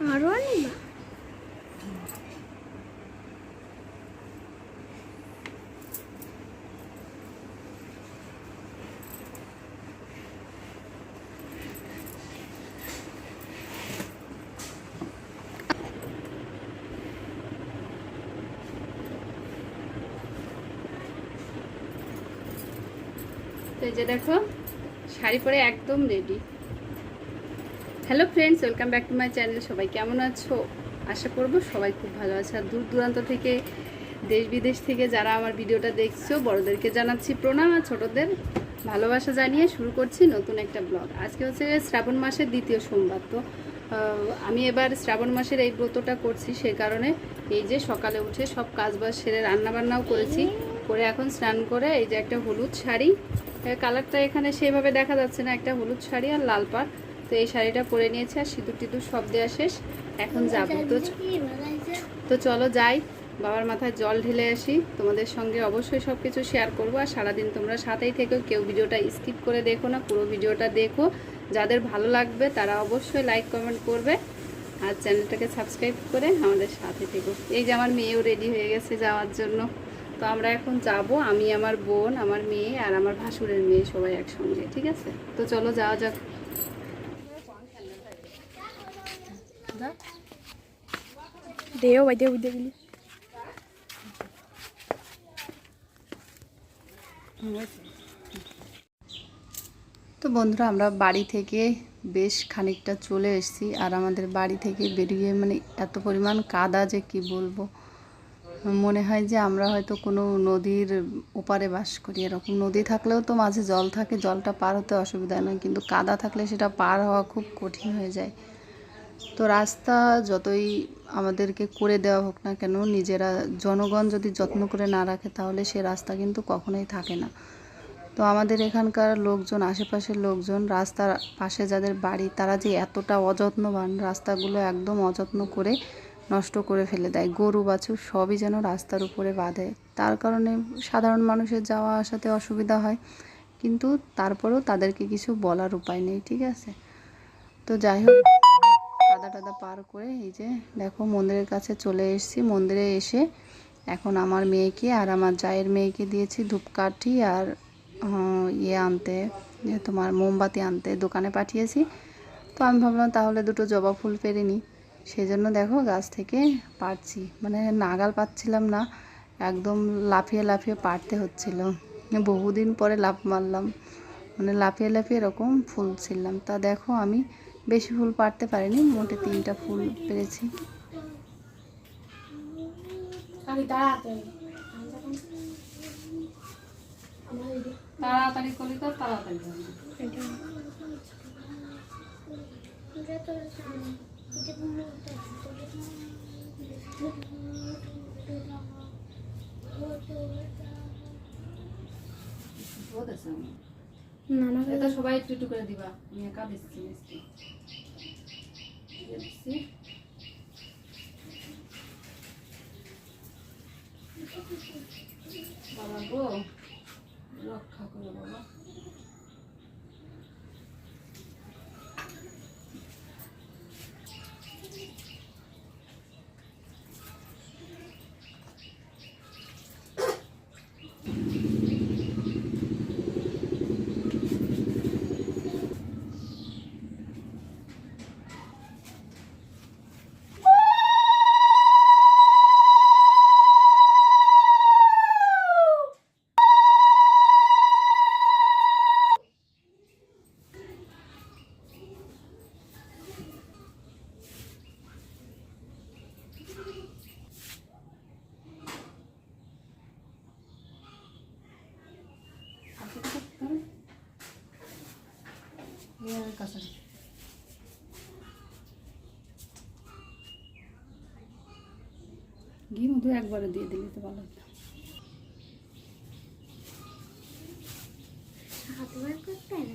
আরও নিবা তো যে দেখো শাড়ি পরে একদম ready hello friends welcome back to my channel সবাই কেমন আছো? আশা করব সবাই খুব ভালো আছে। আর দূর দূরান্ত থেকে, দেশ বিদেশ থেকে যারা আমার ভিডিওটা দেখছ, বড়দেরকে জানাচ্ছি প্রণাম আর ছোটোদের ভালোবাসা জানিয়ে শুরু করছি নতুন একটা ব্লগ আজকে হচ্ছে শ্রাবণ মাসের দ্বিতীয় সোমবার, তো আমি এবার শ্রাবণ মাসের এই ব্রতটা করছি সে কারণে এই যে সকালে উঠে সব কাজবাজ সেরে রান্নাবান্নাও করেছি। করে এখন স্নান করে এই যে একটা হলুদ শাড়ি কালারটা এখানে সেভাবে দেখা যাচ্ছে না, একটা হলুদ শাড়ি আর লাল পাড়। তো এই শাড়িটা পরে নিয়েছে আর সিঁদুর টিঁদুর সব দেওয়া শেষ। এখন যাব। তো তো চলো যাই। বাবার মাথায় জল ঢেলে আসি। তোমাদের সঙ্গে অবশ্যই সব কিছু শেয়ার করব। আর সারাদিন তোমরা সাথেই থেকো। কেউ ভিডিওটা স্কিপ করে দেখো না, পুরো ভিডিওটা দেখো। যাদের ভালো লাগবে তারা অবশ্যই লাইক কমেন্ট করবে। আর চ্যানেলটাকে সাবস্ক্রাইব করে আমাদের সাথে থেকো। এই যে আমার মেয়েও রেডি হয়ে গেছে যাওয়ার জন্য। তো আমরা এখন যাব। আমি, আমার বোন, আমার মেয়ে আর আমার ভাসুরের মেয়ে সবাই একসঙ্গে, ঠিক আছে? তো চলো যাওয়া যাক। দেও ভাই দেও দেখলি তো বন্ধুরা, আমরা বাড়ি থেকে বেশ খানিকটা চলে এসেছি আর আমাদের বাড়ি থেকে বেরিয়ে মানে এত পরিমাণ কাদা যে কি বলব। মনে হয় যে আমরা হয়তো কোনো নদীর ওপারে বাস করি, এরকম নদী থাকলেও তো মাঝে জল থাকে, জলটা পার হতে অসুবিধা নয়, কিন্তু কাদা থাকলে সেটা পার হওয়া খুব কঠিন হয়ে যায়। তো রাস্তা যতই আমাদেরকে করে দেওয়া হোক না কেন, নিজেরা, জনগণ যদি যত্ন করে না রাখে তাহলে সে রাস্তা কিন্তু কখনোই থাকে না। তো আমাদের এখানকার লোকজন, আশেপাশের লোকজন, রাস্তার পাশে যাদের বাড়ি, তারা যে এতটা অযত্নবান, রাস্তাগুলো একদম অযত্ন করে নষ্ট করে ফেলে দেয়। গরু, বাছুর সবই যেন রাস্তার উপরে বাঁধে। তার কারণে সাধারণ মানুষের যাওয়া আসাতে অসুবিধা হয়। কিন্তু তারপরেও তাদেরকে কিছু বলার উপায় নেই, ঠিক আছে? তো যাই হোক। কাদা টাদা পার করে এই যে দেখো মন্দিরের কাছে চলে এসেছি। মন্দিরে এসে এখন আমার মেয়েকে আর আমার জায়ের মেয়েকে দিয়েছি ধূপকাঠি আর ইয়ে আনতে, যে তোমার মোমবাতি আনতে দোকানে পাঠিয়েছি। তো আমি ভাবলাম তাহলে দুটো জবা ফুল পেরে নিই। সেই জন্য দেখো গাছ থেকে পারছি। মানে নাগাল পাচ্ছিলাম না, একদম লাফিয়ে লাফিয়ে পারতে হচ্ছিল। বহুদিন পরে লাফ মারলাম। মানে লাফিয়ে লাফিয়ে এরকম ফুল ছিললাম তা দেখো আমি বেশি ফুল পারতে পারিনি মোটে তিনটা ফুল পেরেছি। তাড়াতাড়ি। তো তাড়াতাড়ি না না। সবাই একটু একটু করে দিবা। আমি একা দিচ্ছি বাবা গো রক্ষা করো বাবা। ঘি মধু একবারে দিয়ে দিলে তো ভালো হতো। হাত বার করতে না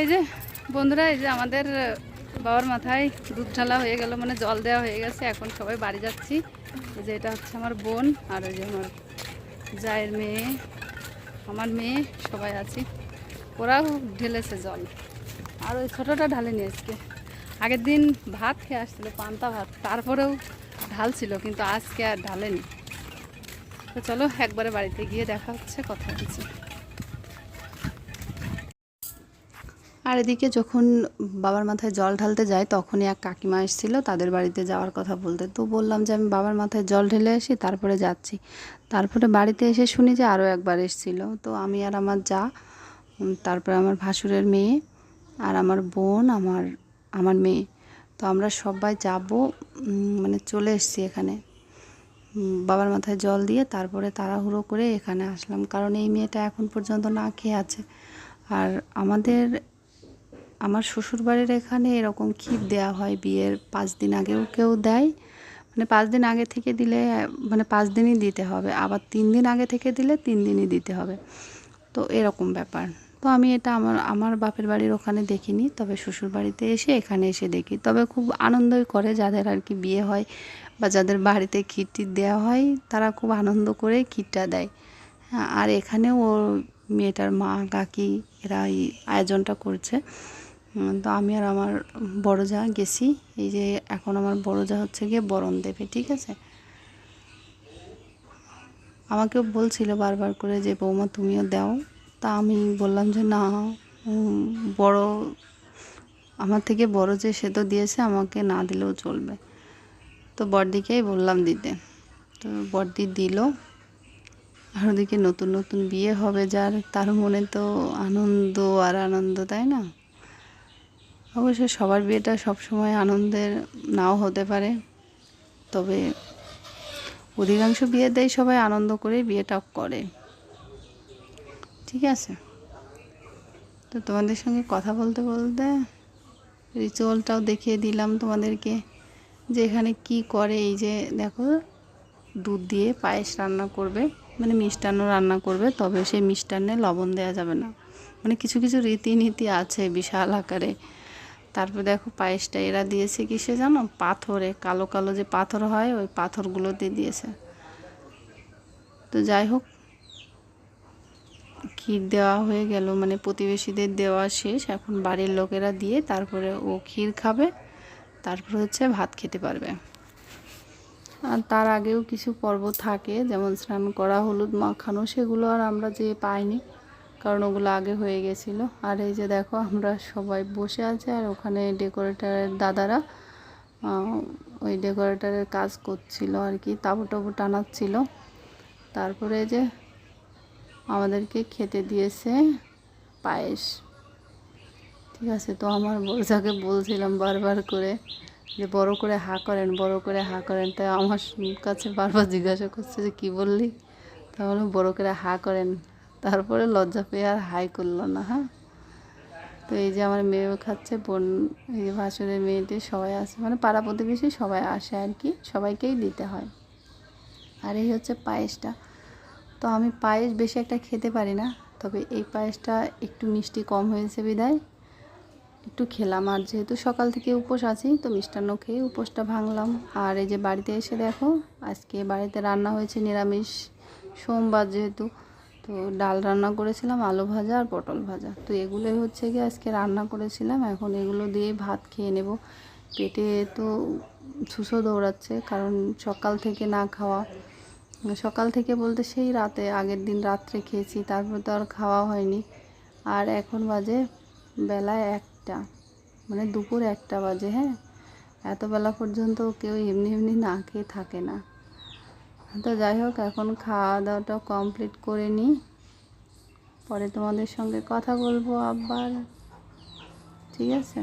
এই যে, বন্ধুরা, এই যে আমাদের বাবার মাথায় দুধ ঢালা হয়ে গেল মানে জল দেওয়া হয়ে গেছে, এখন সবাই বাড়ি যাচ্ছি। এই যে এটা হচ্ছে আমার বোন, আর ওই যে আমার জায়ের মেয়ে, আমার মেয়ে, সবাই আছি। ওরাও ঢেলেছে জল। আর ওই ছোটোটা ঢালেনি আজকে। আগের দিন ভাত খেয়ে আসছিল, পান্তা ভাত, তারপরেও ঢালছিল, কিন্তু আজকে আর ঢালেনি। তো চলো, একবারে বাড়িতে গিয়ে দেখা হচ্ছে, কথা হচ্ছে। আর এদিকে যখন বাবার মাথায় জল ঢালতে যায়, তখনই এক কাকিমা এসেছিল তাদের বাড়িতে যাওয়ার কথা বলতে। তো বললাম যে, আমি বাবার মাথায় জল ঢেলে আসি, তারপরে যাচ্ছি। তারপরে বাড়িতে এসে শুনি যে আরও একবার এসেছিল। তো আমি আর আমার যা তারপরে আমার ভাসুরের মেয়ে আর আমার বোন, আমার আমার মেয়ে। তো আমরা সবাই যাব মানে চলে এসেছি এখানে। বাবার মাথায় জল দিয়ে তারপরে তাড়াহুড়ো করে এখানে আসলাম। কারণ এই মেয়েটা এখন পর্যন্ত না খেয়ে আছে। আর আমাদের আমার শ্বশুরবাড়ির এখানে এরকম ক্ষীর দেওয়া হয় বিয়ের পাঁচ দিন আগেও কেউ দেয়। মানে পাঁচ দিন আগে থেকে দিলে মানে পাঁচ দিনই দিতে হবে। আবার তিন দিন আগে থেকে দিলে তিন দিনই দিতে হবে। তো এরকম ব্যাপার। তো আমি এটা আমার আমার বাপের বাড়ির ওখানে দেখিনি। তবে শ্বশুর বাড়িতে এসে এখানে এসে দেখি। তবে খুব আনন্দই করে যাদের আর কি বিয়ে হয় বা যাদের বাড়িতে ক্ষীরটি দেওয়া হয় তারা খুব আনন্দ করে ক্ষীরটা দেয়। হ্যাঁ, আর এখানেও ওর মেয়েটার মা কাকি এরা এই আয়োজনটা করছে। তো আমি আর আমার বড় যা গেছি। এই যে এখন আমার বড় যা হচ্ছে গিয়ে বরণ দেবে, ঠিক আছে? আমাকেও বলছিল বারবার করে যে, বৌমা, তুমিও দাও। তা আমি বললাম যে, না বড়, আমার থেকে বড় যে সে তো দিয়েছে, আমাকে না দিলেও চলবে। তো বড়দিকেই বললাম দিতে। তো বড়দি দিল। আর ওদিকে নতুন নতুন বিয়ে হবে, যার, তার মনে তো আনন্দ আর আনন্দ, তাই না? অবশ্য সবার বিয়েটা সবসময় আনন্দের নাও হতে পারে। তবে অধিকাংশ বিয়েতেই সবাই আনন্দ করে বিয়েটা করে। ঠিক আছে? তো তোমাদের সঙ্গে কথা বলতে বলতে রিচুয়ালটাও দেখিয়ে দিলাম তোমাদেরকে যে এখানে কি করে এই যে দেখো, দুধ দিয়ে পায়েস রান্না করবে মানে মিষ্টান্ন রান্না করবে, তবে সেই মিষ্টান্নে লবণ দেওয়া যাবে না। মানে কিছু কিছু রীতিনীতি আছে বিশাল আকারে। তারপর দেখো পায়েসটা এরা দিয়েছে কিসে জানো? পাথরে, কালো কালো যে পাথর হয়, ওই পাথরগুলোতে দিয়েছে। তো যাই হোক ক্ষীর দেওয়া হয়ে গেল? মানে প্রতিবেশীদের দেওয়া শেষ। এখন বাড়ির লোকেরা দিয়ে তারপরে ও ক্ষীর খাবে, তারপরে হচ্ছে ভাত খেতে পারবে। আর তার আগেও কিছু পর্ব থাকে, যেমন স্নান করা, হলুদ মাখানো, সেগুলো আর আমরা যে পাইনি। কারণ ওগুলো আগে হয়ে গেছিল। আর এই যে দেখো, আমরা সবাই বসে আছে আর ওখানে ডেকোরেটারের দাদারা ওই ডেকোরেটারের কাজ করছিল আর কি, তাবু টাবু টানাচ্ছিল। তারপরে যে আমাদেরকে খেতে দিয়েছে পায়েস। ঠিক আছে, তো আমার বড়জাকে বলছিলাম বারবার করে যে, বড় করে হা করেন, বড় করে হা করেন। তাই আমার কাছে বারবার জিজ্ঞাসা করছে যে, কী বললি? তাহলে বড় করে হা করেন। তারপরে লজ্জা পেয়ে আর হাই করল না হ্যাঁ? তো এই যে আমার মেয়েও খাচ্ছে, বোন, এই ভাসুরের মেয়েটি সবাই আসে মানে পাড়া প্রতিবেশী সবাই আসে আর কি, সবাইকেই দিতে হয়। আর এই হচ্ছে পায়েসটা। তো আমি পায়েস বেশি একটা খেতে পারি না, তবে এই পায়েসটা একটু মিষ্টি কম হয়েছে বিদায়। একটু খেলাম, আর যেহেতু সকাল থেকে উপোস আছি, তো মিষ্টান্ন খেয়ে উপোসটা ভাঙলাম। আর এই যে বাড়িতে এসে দেখো, আজকে বাড়িতে রান্না হয়েছে নিরামিষ, সোমবার যেহেতু। তো ডাল রান্না করেছিলাম, আলু ভাজা আর পটল ভাজা। তো এগুলোই হচ্ছে কি আজকে রান্না করেছিলাম। এখন এগুলো দিয়ে ভাত খেয়ে নেব। পেটে তো শুষো দৌড়াচ্ছে, কারণ সকাল থেকে না খাওয়া। সকাল থেকে বলতে সেই রাতে, আগের দিন রাত্রে খেয়েছি, তারপর তো আর খাওয়া হয়নি। আর এখন বাজে বেলায় একটা মানে দুপুর একটা বাজে হ্যাঁ? এত বেলা পর্যন্ত কেউ এমনি এমনি না খেয়ে থাকে না। তো যাই হোক, এখন খাওয়া দাওয়াটা কমপ্লিট করে নিই। পরে তোমাদের সঙ্গে কথা বলব আবার। ঠিক আছে?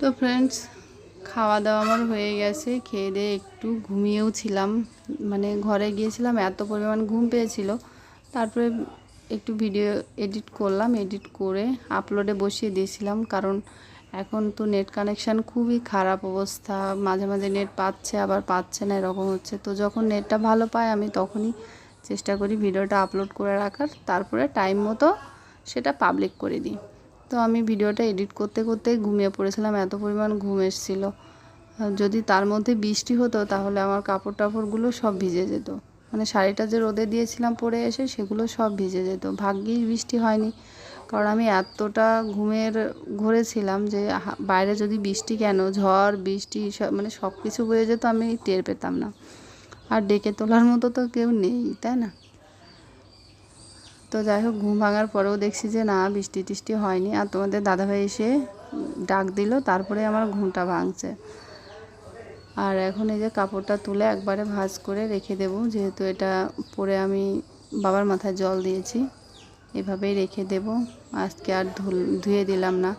তো ফ্রেন্ডস খাওয়া দাওয়া আমার হয়ে গেছে, খেয়ে দিয়ে একটু ঘুমিয়েও ছিলাম। মানে ঘরে গিয়েছিলাম, এত পরিমাণ ঘুম পেয়েছিল। তারপরে একটু ভিডিও এডিট করলাম এডিট করে আপলোডে বসিয়ে দিয়েছিলাম। কারণ এখন তো নেট কানেকশান খুবই খারাপ অবস্থা, মাঝে মাঝে নেট পাচ্ছে, আবার পাচ্ছে না, এরকম হচ্ছে। তো যখন নেটটা ভালো পায় আমি তখনই চেষ্টা করি ভিডিওটা আপলোড করে রাখার। তারপরে টাইম মতো সেটা পাবলিক করে দিই। তো আমি ভিডিওটা এডিট করতে করতে ঘুমিয়ে পড়েছিলাম, এত পরিমাণ ঘুম এসেছিল। যদি তার মধ্যে বৃষ্টি হতো তাহলে আমার কাপড় টাপড়গুলো সব ভিজে যেত। মানে শাড়িটা যে রোদে দিয়েছিলাম পরে এসে সেগুলো সব ভিজে যেত। ভাগ্যিস বৃষ্টি হয়নি, কারণ আমি এতটা ঘুমের ঘরে ছিলাম যে বাইরে যদি বৃষ্টি কেন, ঝড়, বৃষ্টি সব মানে সব কিছু বয়ে যেত আমি টের পেতাম না। আর ডেকে তোলার মতো তো কেউ নেই, তাই না? তো যাই হোক, ঘুম ভাঙার পরেও দেখছি যে না, বৃষ্টি টিষ্টি হয়নি। আর তোমাদের দাদাভাই এসে ডাক দিল, তারপরে আমার ঘুমটা ভাঙছে। আর এখন এই যে কাপড়টা তুলে একবারে ভাঁজ করে রেখে দেব, যেহেতু এটা পরে আমি বাবার মাথায় জল দিয়েছি, এভাবেই রেখে দেব। আজকে আর ধুল, ধুয়ে দিলাম না।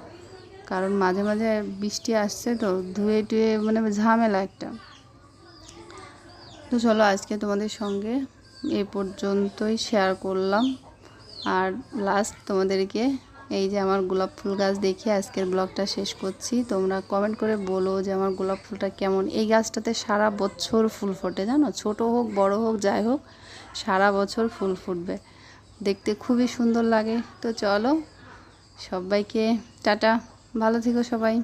কারণ মাঝে মাঝে বৃষ্টি আসছে তো, ধুয়ে টুয়ে মানে ঝামেলা একটা। তো চলো আজকে তোমাদের সঙ্গে এ পর্যন্তই শেয়ার করলাম। আর লাস্ট তোমাদেরকে এই যে আমার গোলাপ ফুল গাছ দেখে আজকের ব্লগটা শেষ করছি। তোমরা কমেন্ট করে বলো যে আমার গোলাপ ফুলটা কেমন। এই গাছটাতে সারা বছর ফুল ফোটে, জানো? ছোট হোক, বড় হোক, যাই হোক, সারা বছর ফুল ফুটবে। দেখতে খুবই সুন্দর লাগে। তো চলো, সবাইকে টাটা। ভালো থেকো সবাই।